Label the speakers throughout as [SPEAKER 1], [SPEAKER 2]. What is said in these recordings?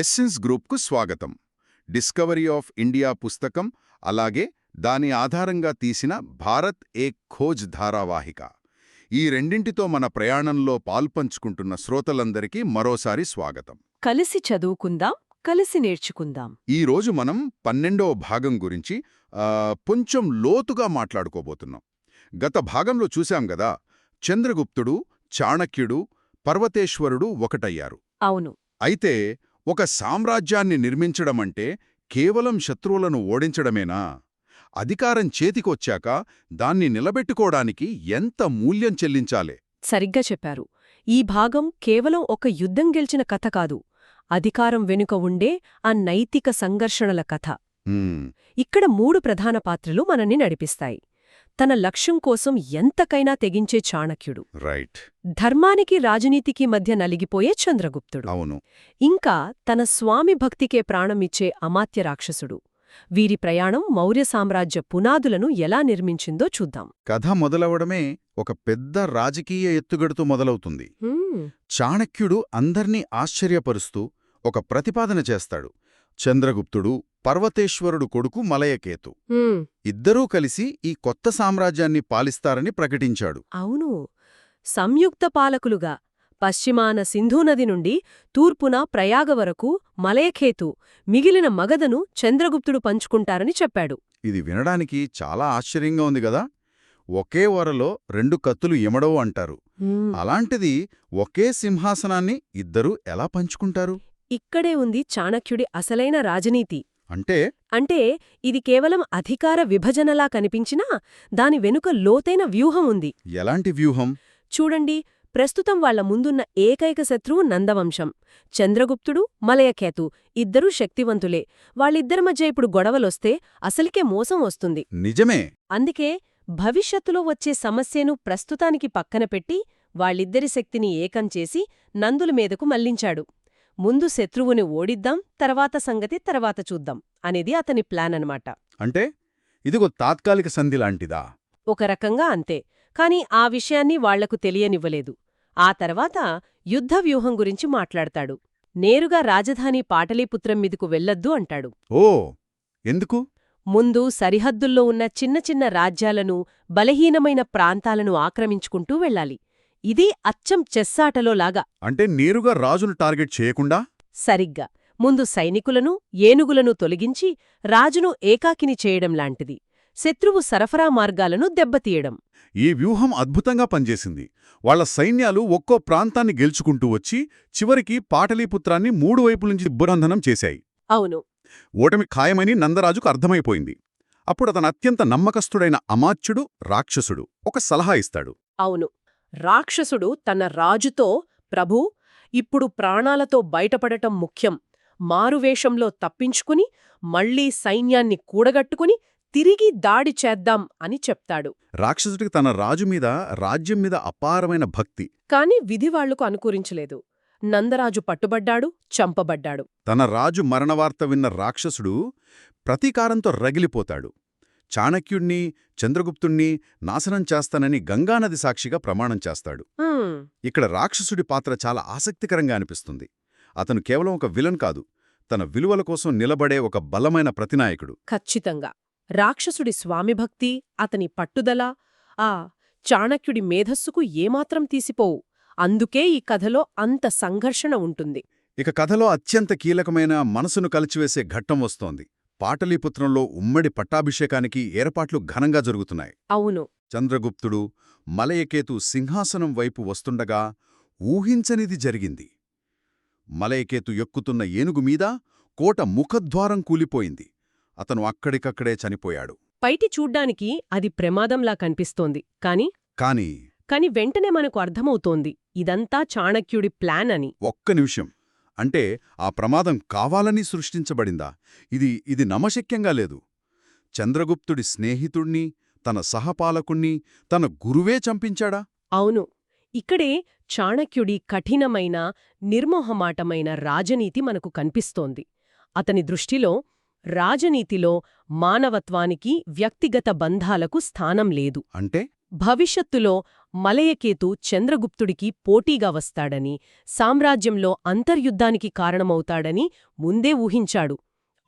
[SPEAKER 1] Essence గ్రూప్కు స్వాగతం. Discovery of India పుస్తకం అలాగే దాని ఆధారంగా తీసిన భారత్ ఏ ఖోజ్ ధారావాహిక. ఈ రెండింటితో మన ప్రయాణంలో పాల్పంచుకుంటున్న శ్రోతలందరికీ మరోసారి స్వాగతం.
[SPEAKER 2] కలిసి చదువుకుందాం కలిసి నేర్చుకుందాం.
[SPEAKER 1] ఈ రోజు మనం పన్నెండవ భాగం గురించి కొంచెం లోతుగా మాట్లాడుకోబోతున్నాం. గత భాగంలో చూశాం గదా చంద్రగుప్తుడు చాణక్యుడు పర్వతేశ్వరుడు ఒకటయ్యారు.
[SPEAKER 2] అవును.
[SPEAKER 1] అయితే ఒక సామ్రాజ్యాన్ని నిర్మించడమంటే కేవలం శత్రువులను ఓడించడమేనా? అధికారం చేతికొచ్చాక దాన్ని నిలబెట్టుకోవడానికి ఎంత మూల్యం చెల్లించాలే?
[SPEAKER 2] సరిగ్గా చెప్పారు. ఈ భాగం కేవలం ఒక యుద్ధం గెలిచిన కథ కాదు. అధికారం వెనుక ఉండే ఆ నైతిక సంఘర్షణల కథ. ఇక్కడ మూడు ప్రధాన పాత్రలు మనల్ని నడిపిస్తాయి. తన లక్ష్యం కోసం ఎంతకైనా తెగించే చాణక్యుడు.
[SPEAKER 1] రైట్
[SPEAKER 2] ధర్మానికి రాజనీతికి మధ్య నలిగిపోయే చంద్రగుప్తుడు.
[SPEAKER 1] అవును.
[SPEAKER 2] ఇంకా తన స్వామి భక్తికే ప్రాణమిచ్చే అమాత్య రాక్షసుడు. వీరి ప్రయాణం మౌర్య సామ్రాజ్య పునాదులను ఎలా నిర్మించిందో చూద్దాం.
[SPEAKER 1] కథ మొదలవడమే ఒక పెద్ద రాజకీయ ఎత్తుగడుతూ మొదలవుతుంది. చాణక్యుడు అందర్నీ ఆశ్చర్యపరుస్తూ ఒక ప్రతిపాదన చేస్తాడు. చంద్రగుప్తుడు పర్వతేశ్వరుడు కొడుకు మలయకేతు. ఇద్దరూ కలిసి ఈ కొత్త సామ్రాజ్యాన్ని పాలిస్తారని ప్రకటించాడు.
[SPEAKER 2] అవును. సంయుక్త పాలకులుగా పశ్చిమాన సింధూనది నుండి తూర్పున ప్రయాగ వరకు మలయఖేతు మిగిలిన మగధను చంద్రగుప్తుడు పంచుకుంటారని చెప్పాడు.
[SPEAKER 1] ఇది వినడానికి చాలా ఆశ్చర్యంగా ఉంది గదా? ఒకే వరలో రెండు కత్తులు ఎమడవు అంటారు. అలాంటిది ఒకే సింహాసనాన్ని ఇద్దరూ ఎలా పంచుకుంటారు?
[SPEAKER 2] ఇక్కడే ఉంది చాణక్యుడి అసలైన రాజనీతి.
[SPEAKER 1] అంటే?
[SPEAKER 2] అంటే ఇది కేవలం అధికార విభజనలా కనిపించినా దాని వెనుక లోతైన వ్యూహం ఉంది.
[SPEAKER 1] ఎలాంటి వ్యూహం?
[SPEAKER 2] చూడండి ప్రస్తుతం వాళ్ళ ముందున్న ఏకైక శత్రువు నందవంశం. చంద్రగుప్తుడు మలయకేతు ఇద్దరూ శక్తివంతులే. వాళ్ళిద్దరి మధ్య ఇప్పుడు గొడవలొస్తే అసలికే మోసం వస్తుంది.
[SPEAKER 1] నిజమే.
[SPEAKER 2] అందుకే భవిష్యత్తులో వచ్చే సమస్యను ప్రస్తుతానికి పక్కన పెట్టి వాళ్ళిద్దరి శక్తిని ఏకం చేసి నందుల మీదకు మళ్ళించాడు. ముందు శత్రువుని ఓడిద్దాం తర్వాత సంగతి తర్వాత చూద్దాం అనేది అతని ప్లాన్ అన్నమాట
[SPEAKER 1] అంటే ఇదిగో తాత్కాలిక సంధి లాంటిదా?
[SPEAKER 2] ఒక రకంగా అంతే. కాని ఆ విషయాన్ని వాళ్ళకు తెలియనివ్వలేదు. ఆ తర్వాత యుద్ధ వ్యూహం గురించి మాట్లాడతాడు. నేరుగా రాజధాని పాటలీపుత్రం మీదకు వెళ్ళొద్దు అంటాడు.
[SPEAKER 1] ఓ! ఎందుకు?
[SPEAKER 2] ముందు సరిహద్దుల్లో ఉన్న చిన్న చిన్న రాజ్యాలను బలహీనమైన ప్రాంతాలను ఆక్రమించుకుంటూ వెళ్ళాలి. ఇది అచ్చం చెస్సాటలో లాగా.
[SPEAKER 1] అంటే నేరుగా రాజును టార్గెట్ చేయకుండా?
[SPEAKER 2] సరిగ్గా. ముందు సైనికులను ఏనుగులను తొలగించి రాజును ఏకాకిని చేయడం లాంటిది. శత్రువు సరఫరా మార్గాలను దెబ్బతీయడం.
[SPEAKER 1] ఈ వ్యూహం అద్భుతంగా పనిచేసింది. వాళ్ళ సైన్యాలు ఒక్కో ప్రాంతాన్ని గెలుచుకుంటూ వచ్చి చివరికి పాటలీపుత్రాన్ని మూడు వైపుల నుంచి దిబ్బరంధనం చేశాయి.
[SPEAKER 2] అవును.
[SPEAKER 1] ఓటమి ఖాయమని నందరాజుకు అర్థమైపోయింది. అప్పుడు అతను అత్యంత నమ్మకస్తుడైన అమాత్యుడు రాక్షసుడు ఒక సలహా ఇస్తాడు.
[SPEAKER 2] అవును. రాక్షసుడు తన రాజుతో ప్రభూ ఇప్పుడు ప్రాణాలతో బయటపడటం ముఖ్యం. మారువేషంలో తప్పించుకుని మళ్ళీ సైన్యాన్ని కూడగట్టుకుని తిరిగి దాడి చేద్దాం అని చెప్తాడు.
[SPEAKER 1] రాక్షసుడికి తన రాజు మీద రాజ్యం మీద అపారమైన భక్తి.
[SPEAKER 2] కాని విధి వాళ్ళకు అనుకూరించలేదు నందరాజు పట్టుబడ్డాడు చంపబడ్డాడు.
[SPEAKER 1] తన రాజు మరణవార్త విన్న రాక్షసుడు ప్రతీకారంతో రగిలిపోతాడు. చాణక్యుణ్ణి చంద్రగుప్తుణ్ణి నాశనం చేస్తానని గంగానది సాక్షిగా ప్రమాణం చేస్తాడు. ఇక్కడ రాక్షసుడి పాత్ర చాలా ఆసక్తికరంగా అనిపిస్తుంది. అతను కేవలం ఒక విలన్ కాదు తన విలువల కోసం నిలబడే ఒక బలమైన ప్రతినాయకుడు.
[SPEAKER 2] ఖచ్చితంగా. రాక్షసుడి స్వామిభక్తి అతని పట్టుదల ఆ చాణక్యుడి మేధస్సుకు ఏమాత్రం తీసిపోవు. అందుకే ఈ కథలో అంత సంఘర్షణ ఉంటుంది.
[SPEAKER 1] ఇక కథలో అత్యంత కీలకమైన మనసును కలిచివేసే ఘట్టం వస్తోంది. పాటలీపుత్రంలో ఉమ్మడి పట్టాభిషేకానికి ఏర్పాట్లు ఘనంగా జరుగుతున్నాయి.
[SPEAKER 2] అవును.
[SPEAKER 1] చంద్రగుప్తుడు మలయకేతు సింహాసనం వైపు వస్తుండగా ఊహించనిది జరిగింది. మలయకేతు ఎక్కుతున్న ఏనుగు మీద కోట ముఖద్వారం కూలిపోయింది. అతను అక్కడికక్కడే చనిపోయాడు.
[SPEAKER 2] పైటి చూడ్డానికి అది ప్రమాదంలా కనిపిస్తోంది. కాని
[SPEAKER 1] కాని
[SPEAKER 2] కాని వెంటనే మనకు అర్థమవుతోంది. ఇదంతా చాణక్యుడి ప్లాన్ అని.
[SPEAKER 1] ఒక్క నిమిషం. అంటే ఆ ప్రమాదం కావాలని సృష్టించబడిందా? ఇది ఇది నమశక్యంగా లేదు. చంద్రగుప్తుడి స్నేహితుణ్ణి తన సహపాలకుణ్ణి తన గురువే చంపించాడా?
[SPEAKER 2] అవును. ఇక్కడే చాణక్యుడి కఠినమైన నిర్మోహమాటమైన రాజనీతి మనకు కనిపిస్తోంది. అతని దృష్టిలో రాజనీతిలో మానవత్వానికి వ్యక్తిగత బంధాలకు స్థానం లేదు.
[SPEAKER 1] అంటే?
[SPEAKER 2] భవిష్యత్తులో మలయకేతు చంద్రగుప్తుడికి పోటీగా వస్తాడని సామ్రాజ్యంలో అంతర్యుద్ధానికి కారణమవుతాడని ముందే ఊహించాడు.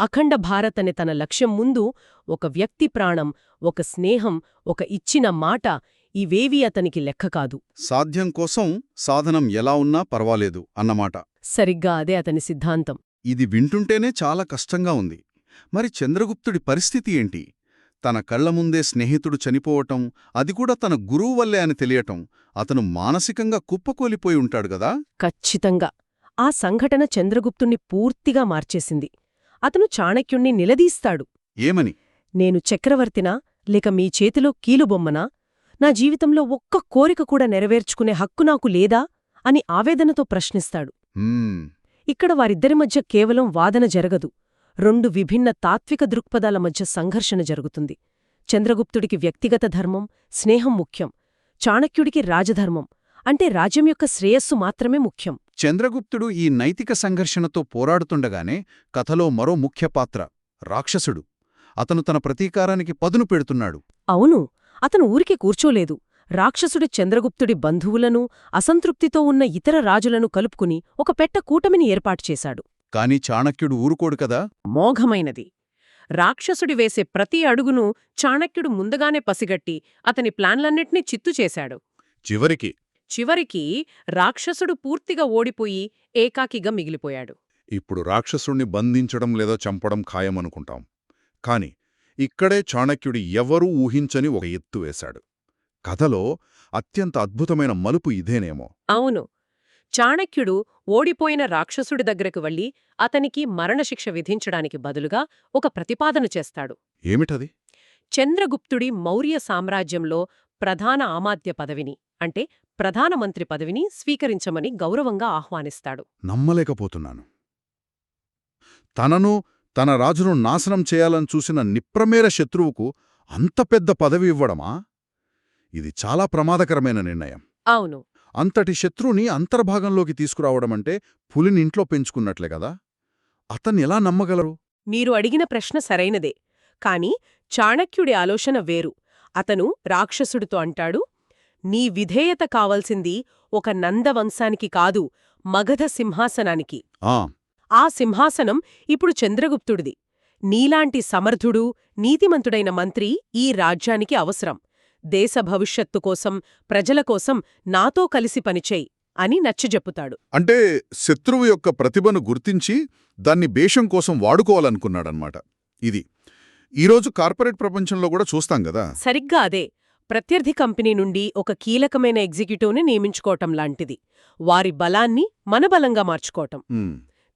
[SPEAKER 2] అఖండ భారత్ అనే తన లక్ష్యం ముందు ఒక వ్యక్తి ప్రాణం ఒక స్నేహం ఒక ఇచ్చిన మాట ఇవేవీ అతనికి లెక్క కాదు.
[SPEAKER 1] సాధ్యం కోసం సాధనం ఎలా ఉన్నా పర్వాలేదు అన్నమాట.
[SPEAKER 2] సరిగ్గా అదే అతని సిద్ధాంతం.
[SPEAKER 1] ఇది వింటుంటేనే చాలా కష్టంగా ఉంది. మరి చంద్రగుప్తుడి పరిస్థితి ఏంటి? తన కళ్ళ ముందే స్నేహితుడు చనిపోవటం అది కూడా తన గురువు వల్లే అని తెలియటం అతను మానసికంగా కుప్పకూలిపోయి ఉంటాడు గదా?
[SPEAKER 2] ఖచ్చితంగా. ఆ సంఘటన చంద్రగుప్తుణ్ణి పూర్తిగా మార్చేసింది. అతను చాణక్యుణ్ణి నిలదీస్తాడు.
[SPEAKER 1] ఏమని?
[SPEAKER 2] నేను చక్రవర్తినా లేక మీ చేతిలో కీలుబొమ్మనా? నా జీవితంలో ఒక్క కోరిక కూడా నెరవేర్చుకునే హక్కు నాకు లేదా? అని ఆవేదనతో ప్రశ్నిస్తాడు. ఇక్కడ వారిద్దరి మధ్య కేవలం వాదన జరగదు. రెండు విభిన్న తాత్విక దృక్పథాల మధ్య సంఘర్షణ జరుగుతుంది. చంద్రగుప్తుడికి వ్యక్తిగత ధర్మం స్నేహం ముఖ్యం. చాణక్యుడికి రాజధర్మం అంటే రాజ్యం యొక్క శ్రేయస్సు మాత్రమే ముఖ్యం.
[SPEAKER 1] చంద్రగుప్తుడు ఈ నైతిక సంఘర్షణతో పోరాడుతుండగానే కథలో మరో ముఖ్య పాత్ర రాక్షసుడు. అతను తన ప్రతీకారానికి పదును పెడుతున్నాడు.
[SPEAKER 2] అవును అతను ఊరికే కూర్చోలేదు. రాక్షసుడి చంద్రగుప్తుడి బంధువులను అసంతృప్తితో ఉన్న ఇతర రాజులను కలుపుకుని ఒక పెట్ట కూటమిని ఏర్పాటు చేశాడు.
[SPEAKER 1] కాని చాణక్యుడు ఊరుకోడు కదా?
[SPEAKER 2] మోఘమైనది. రాక్షసుడి వేసే ప్రతి అడుగును చాణక్యుడు ముందుగానే పసిగట్టి అతని ప్లాన్లన్నిటినీ చిత్తు చేశాడు.
[SPEAKER 1] చివరికి?
[SPEAKER 2] చివరికి రాక్షసుడు పూర్తిగా ఓడిపోయి ఏకాకిగా మిగిలిపోయాడు.
[SPEAKER 1] ఇప్పుడు రాక్షసుణ్ణి బంధించడం లేదా చంపడం ఖాయమనుకుంటాం. కాని ఇక్కడే చాణక్యుడి ఎవరూ ఊహించని ఒక ఎత్తు వేశాడు. కథలో అత్యంత అద్భుతమైన మలుపు ఇదేనేమో.
[SPEAKER 2] అవును. చాణక్యుడు ఓడిపోయిన రాక్షసుడి దగ్గరకు వెళ్ళి అతనికి మరణశిక్ష విధించడానికి బదులుగా ఒక ప్రతిపాదన చేస్తాడు.
[SPEAKER 1] ఏమిటది?
[SPEAKER 2] చంద్రగుప్తుడి మౌర్య సామ్రాజ్యంలో ప్రధాన ఆమాత్య పదవిని అంటే ప్రధానమంత్రి పదవిని స్వీకరించమని గౌరవంగా ఆహ్వానిస్తాడు.
[SPEAKER 1] నమ్మలేకపోతున్నాను. తనను తన రాజును నాశనం చేయాలని చూసిన నిప్రమేర శత్రువుకు అంత పెద్ద పదవి ఇవ్వడమా? ఇది చాలా ప్రమాదకరమైన నిర్ణయం.
[SPEAKER 2] అవును.
[SPEAKER 1] అంతటి శత్రువుని అంతర్భాగంలోకి తీసుకురావడమంటే పులిని ఇంట్లో పెంచుకున్నట్లే కదా? అతన్ని ఎలా నమ్మగలరు?
[SPEAKER 2] మీరు అడిగిన ప్రశ్న సరైనదే. కాని చాణక్యుడి ఆలోచన వేరు. అతను రాక్షసుడితో అంటాడు నీ విధేయత కావలసింది ఒక నందవంశానికి కాదు మగధ సింహాసనానికి.
[SPEAKER 1] ఆ.
[SPEAKER 2] ఆ సింహాసనం ఇప్పుడు చంద్రగుప్తుడిది. నీలాంటి సమర్థుడు నీతిమంతుడైన మంత్రి ఈ రాజ్యానికి అవసరం. దేశ భవిష్యత్తు కోసం ప్రజల కోసం నాతో కలిసి పనిచేయి అని నచ్చజెప్పుతాడు.
[SPEAKER 1] అంటే శత్రువు యొక్క ప్రతిభను గుర్తించి దాన్ని బేషం కోసం వాడుకోవాలనుకున్నాడనమాట. ఇది. ఈరోజు కార్పొరేట్ ప్రపంచంలో కూడా చూస్తాం కదా?
[SPEAKER 2] సరిగ్గా అదే. ప్రత్యర్థి కంపెనీ నుండి ఒక కీలకమైన ఎగ్జిక్యూటివ్ని నియమించుకోవటం లాంటిది. వారి బలాన్ని మన బలంగా మార్చుకోవటం.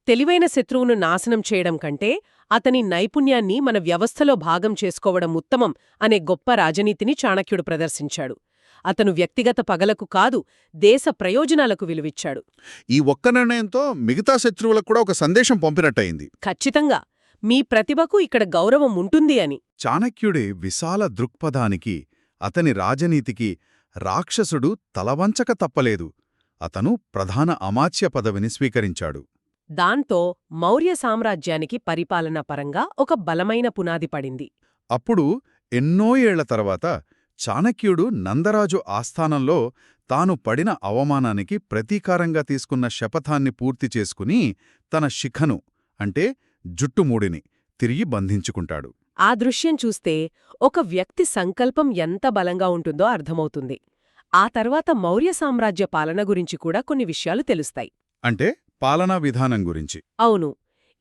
[SPEAKER 2] తెలివైన శత్రువును నాశనం చేయడం కంటే అతని నైపుణ్యాన్ని మన వ్యవస్థలో భాగం చేసుకోవడం ఉత్తమం అనే గొప్ప రాజనీతిని చాణక్యుడు ప్రదర్శించాడు. అతను వ్యక్తిగత పగలకు కాదు దేశ ప్రయోజనాలకు విలువిచ్చాడు.
[SPEAKER 1] ఈ ఒక్క నిర్ణయంతో మిగతా శత్రువులకు కూడా ఒక సందేశం పంపినట్టయింది.
[SPEAKER 2] ఖచ్చితంగా. మీ ప్రతిభకు ఇక్కడ గౌరవం ఉంటుంది అని.
[SPEAKER 1] చాణక్యుడి విశాల దృక్పథానికి అతని రాజనీతికి రాక్షసుడు తలవంచక తప్పలేదు. అతను ప్రధాన అమాత్య పదవిని స్వీకరించాడు.
[SPEAKER 2] దాంతో మౌర్య సామ్రాజ్యానికి పరిపాలన పరంగా ఒక బలమైన పునాది పడింది.
[SPEAKER 1] అప్పుడు ఎన్నో ఏళ్ళ తర్వాత చాణక్యుడు నందరాజు ఆస్థానంలో తాను పడిన అవమానానికి ప్రతీకారంగా తీసుకున్న శపథాన్ని పూర్తి చేసుకుని తన శిఖను అంటే జుట్టుమూడిని తిరిగి బంధించుకుంటాడు.
[SPEAKER 2] ఆ దృశ్యం చూస్తే ఒక వ్యక్తి సంకల్పం ఎంత బలంగా ఉంటుందో అర్థమవుతుంది. ఆ తర్వాత మౌర్య సామ్రాజ్య పాలన గురించి కూడా కొన్ని విషయాలు తెలుస్తాయి.
[SPEAKER 1] అంటే పాలనా విధానం గురించి.
[SPEAKER 2] అవును.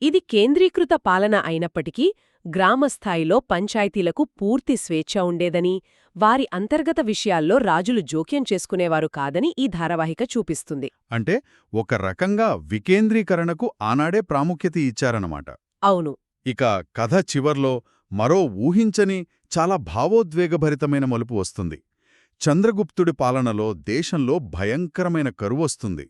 [SPEAKER 2] ఇది కేంద్రీకృత పాలన అయినప్పటికీ గ్రామస్థాయిలో పంచాయతీలకు పూర్తి స్వేచ్ఛ ఉండేదని వారి అంతర్గత విషయాల్లో రాజులు జోక్యం చేసుకునేవారు కాదని ఈ ధారావాహిక చూపిస్తుంది.
[SPEAKER 1] అంటే ఒక రకంగా వికేంద్రీకరణకు ఆనాడే ప్రాముఖ్యత ఇచ్చారన్నమాట.
[SPEAKER 2] అవును.
[SPEAKER 1] ఇక కథ చివర్లో మరో ఊహించని చాలా భావోద్వేగభరితమైన మలుపు వస్తుంది. చంద్రగుప్తుడి పాలనలో దేశంలో భయంకరమైన కరువొస్తుంది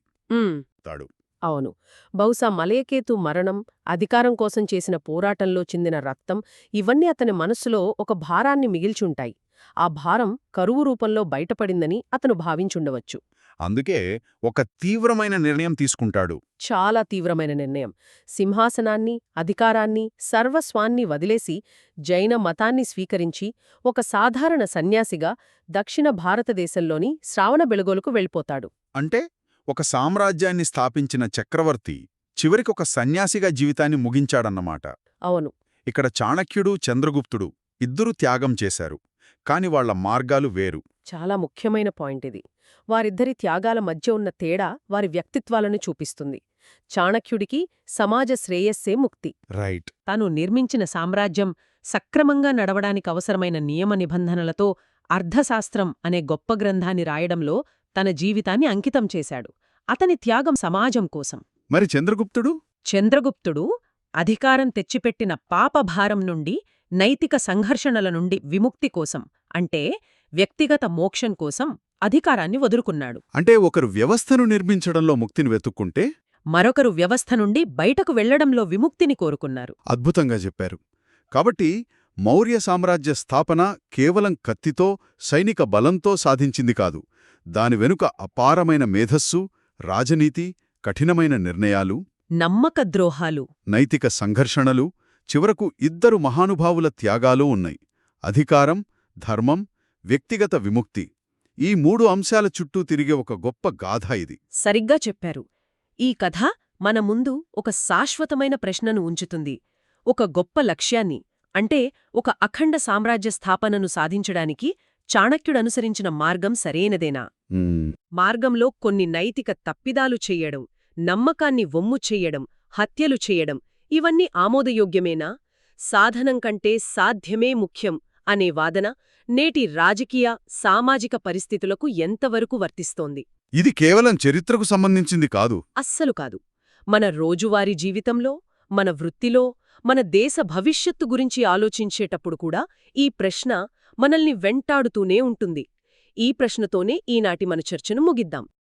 [SPEAKER 1] తాడు.
[SPEAKER 2] అవును. బహుశా మలయకేతు మరణం అధికారం కోసం చేసిన పోరాటంలో చిందిన రక్తం ఇవన్నీ అతని మనస్సులో ఒక భారాన్ని మిగిల్చుంటాయి. ఆ భారం కరువు రూపంలో బయటపడిందని అతను భావించుండవచ్చు.
[SPEAKER 1] అందుకే ఒక తీవ్రమైన నిర్ణయం తీసుకుంటాడు.
[SPEAKER 2] చాలా తీవ్రమైన నిర్ణయం. సింహాసనాన్ని అధికారాన్ని సర్వస్వాన్ని వదిలేసి జైన మతాన్ని స్వీకరించి ఒక సాధారణ సన్యాసిగా దక్షిణ భారతదేశంలోని శ్రావణబెళగోలుకు వెళ్ళిపోతాడు.
[SPEAKER 1] అంటే? ఒక సామ్రాజ్యాన్ని స్థాపించిన చక్రవర్తి చివరికి ఒక సన్యాసిగా జీవితాన్ని ముగించాడన్నమాట.
[SPEAKER 2] అవును.
[SPEAKER 1] ఇక్కడ చాణక్యుడు చంద్రగుప్తుడు ఇద్దరూ త్యాగం చేశారు. కాని వాళ్ళ మార్గాలు వేరు.
[SPEAKER 2] చాలా ముఖ్యమైన పాయింట్ ఇది. వారిద్దరి త్యాగాల మధ్య ఉన్న తేడా వారి వ్యక్తిత్వాలను చూపిస్తుంది. చాణక్యుడికి సమాజ శ్రేయస్సే ముక్తి.
[SPEAKER 1] రైట్.
[SPEAKER 2] తాను నిర్మించిన సామ్రాజ్యం సక్రమంగా నడవడానికి అవసరమైన నియమ నిబంధనలతో అర్థశాస్త్రం అనే గొప్ప గ్రంథాన్ని రాయడంలో తన జీవితాన్ని అంకితం చేశాడు. అతని త్యాగం సమాజం కోసం.
[SPEAKER 1] మరి చంద్రగుప్తుడు?
[SPEAKER 2] చంద్రగుప్తుడు అధికారం తెచ్చిపెట్టిన పాపభారం నుండి నైతిక సంఘర్షణల నుండి విముక్తి కోసం అంటే వ్యక్తిగత మోక్షం కోసం అధికారాన్ని వదులుకున్నాడు.
[SPEAKER 1] అంటే ఒకరు వ్యవస్థను నిర్మించడంలో ముక్తిని వెతుక్కుంటే?
[SPEAKER 2] మరొకరు వ్యవస్థ నుండి బయటకు వెళ్ళడంలో విముక్తిని కోరుకున్నారు.
[SPEAKER 1] అద్భుతంగా చెప్పారు. కాబట్టి మౌర్య సామ్రాజ్య స్థాపన కేవలం కత్తితో సైనిక బలంతో సాధించింది కాదు. దాని వెనుక అపారమైన మేధస్సు రాజనీతి కఠినమైన నిర్ణయాలు
[SPEAKER 2] నమ్మక ద్రోహాలు.
[SPEAKER 1] నైతిక సంఘర్షణలు చివరకు ఇద్దరు మహానుభావుల త్యాగాలు ఉన్నాయి. అధికారం ధర్మం వ్యక్తిగత విముక్తి. ఈ మూడు అంశాల చుట్టూ తిరిగే ఒక గొప్ప గాథ ఇది.
[SPEAKER 2] సరిగ్గా చెప్పారు. ఈ కథ మన ముందు ఒక శాశ్వతమైన ప్రశ్నను ఉంచుతుంది. ఒక గొప్ప లక్ష్యాన్ని అంటే ఒక అఖండ సామ్రాజ్య స్థాపనను సాధించడానికి చాణక్యుడనుసరించిన మార్గం సరైనదేనా? మార్గంలో కొన్ని నైతిక తప్పిదాలు చెయ్యడం నమ్మకాన్ని వమ్ము చెయ్యడం హత్యలు చెయ్యడం ఇవన్నీ ఆమోదయోగ్యమేనా? సాధనం కంటే సాధ్యమే ముఖ్యం అనే వాదన నేటి రాజకీయ సామాజిక పరిస్థితులకు ఎంతవరకు వర్తిస్తోంది?
[SPEAKER 1] ఇది కేవలం చరిత్రకు సంబంధించింది కాదు.
[SPEAKER 2] అస్సలు కాదు. మన రోజువారీ జీవితంలో మన వృత్తిలో మన దేశ భవిష్యత్తు గురించి ఆలోచించేటప్పుడు కూడా ఈ ప్రశ్న మనల్ని వెంటాడుతూనే ఉంటుంది. ఈ ప్రశ్నతోనే ఈనాటి మన చర్చను ముగిద్దాం.